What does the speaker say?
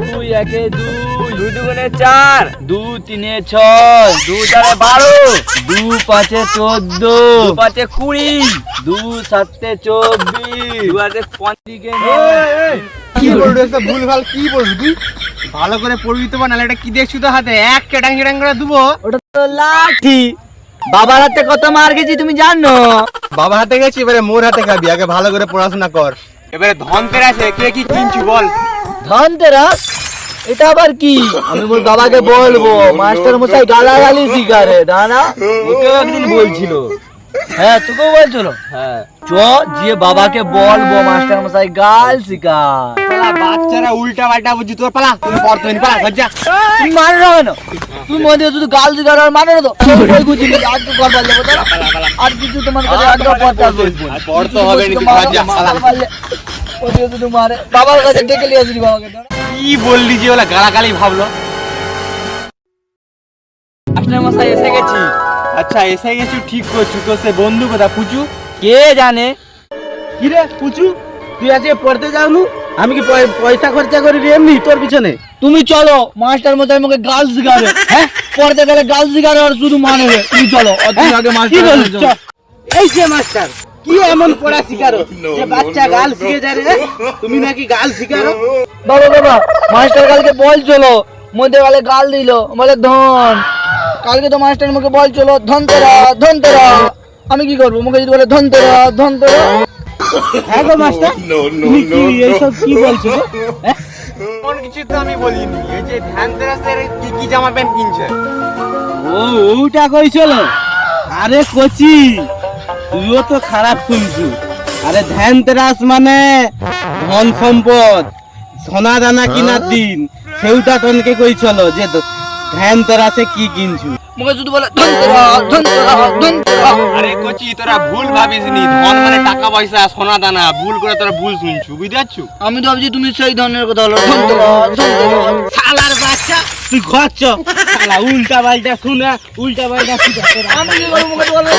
দুই একে দুই। দুই দুগুণে চার। দু তিনে ছয়। দু চারে বারো। দু পাঁচে চোদ্দ। দু পাঁচে কুড়ি। দু সাতে চব্বিশ। দু আটে পঁচিশে কি বলবি ভুল ভালো কি বলবি? তুই ভালো করে পড়বি তো বা নাহলে এটা কি দেখছি তো হাতে? এক কেটাং কেটাং করে দেবো ওটা তো লাঠি। বাবার হাতে কত মার গেছি তুমি জানো? বাবা হাতে গেছি এবারে মোর হাতে খাবি। আগে ভালো করে পড়াশোনা কর। এবারে ধনতের আছে কে কি কিনছি বল? ধনতেরাস? এটা আবার কি? আমি বল বাবাকে বলব মাস্টার মশাই গালাগালি শিকারে দানা ওকেও একদিন বলছিল। হ্যাঁ তোকেও বলছিল? হ্যাঁ। চ যে বাবাকে বলব মাস্টার মশাই গাল শিকার। পালা বাচ্চারা উল্টা পাল্টা বুঝি তোর পালা তুমি পড়তো নি পালা লজ্জা তুমি মানো না কেন? তুমি মনে হয় শুধু গাল শিকার আর মানো না তো? ওই গুছি আর তো যাব তো আর কিছু তোমার কাছে আগ্রহ পড়তে আসবে? পড়তে হবে নি, লজ্জা, পালা। ওদিকে শুধু মারে বাবার কাছে ডেকে নিয়ে আসবি বাবাকে কি বললি যে ওলা গালাগালি ভাবলো? মাস্টার মশাই এসে গেছি। আচ্ছা এসে গেছু ঠিক করছু। তো সে বন্ধু কথা পুচু? কে জানে? কি রে পুচু? তুই আজকে পড়তে যাওনু? আমি কি পয়সা খরচা করি এমনি তোর পিছনে? তুমি চলো মাস্টার মশাই আমাকে গার্লস শিখাবে। হ্যাঁ? পড়তে গেলে গার্লস শিখাবে আর শুধু মানবে তুমি চলো তুমি আগে মাস্টার এই যে মাস্টার কি এমন পড়া শিখারো যে বাচ্চা গাল শিখে যায় রে? তুমি নাকি গাল শিখারো বাবা বাবা মাস্টার কালকে বল চলো। মধ্যে গেলে গাল দিল। বলে ধন কালকে তো মাস্টার মুখে বল চলো। ধন তেরা ধন তেরা। আমি কি করব? মুখে যদি বলে ধন তেরা ধন তেরা হ্যাঁ গো মাস্টার তুমি কি এইসব কি বলছো? হ্যাঁ? কোন কিছু তো আমি বলিনি। এই যে ধ্যান তেরাসের কি কি জামা প্যান্ট কিনছে? ও ওটা কইছিল আরে কচি। তুইও তো খারাপ শুনছু। আরে ধ্যান তেরাস মানে ধন সম্পদ সোনা দানা কিনার দিন। সেউটা তনকে কইছিল যে দ- ধ্যান তেরাসে কি কিনছু? মুখে শুধু বলে ধন ধন ধন আরে কচি তোরা ভুল ভাবিস নি। ধন মানে টাকা পয়সা সোনা দানা। ভুল করে তোরা ভুল শুনছু বুঝতে পারছু? আমি তো ভাবছি তুমি সেই ধরনের কথা বলো ধন ধন শালার বাচ্চা! তুই ঘর চ। শালা উল্টা পাল্টা শুনে উল্টা পাল্টা শিখা আমি কি করব মুখে বলে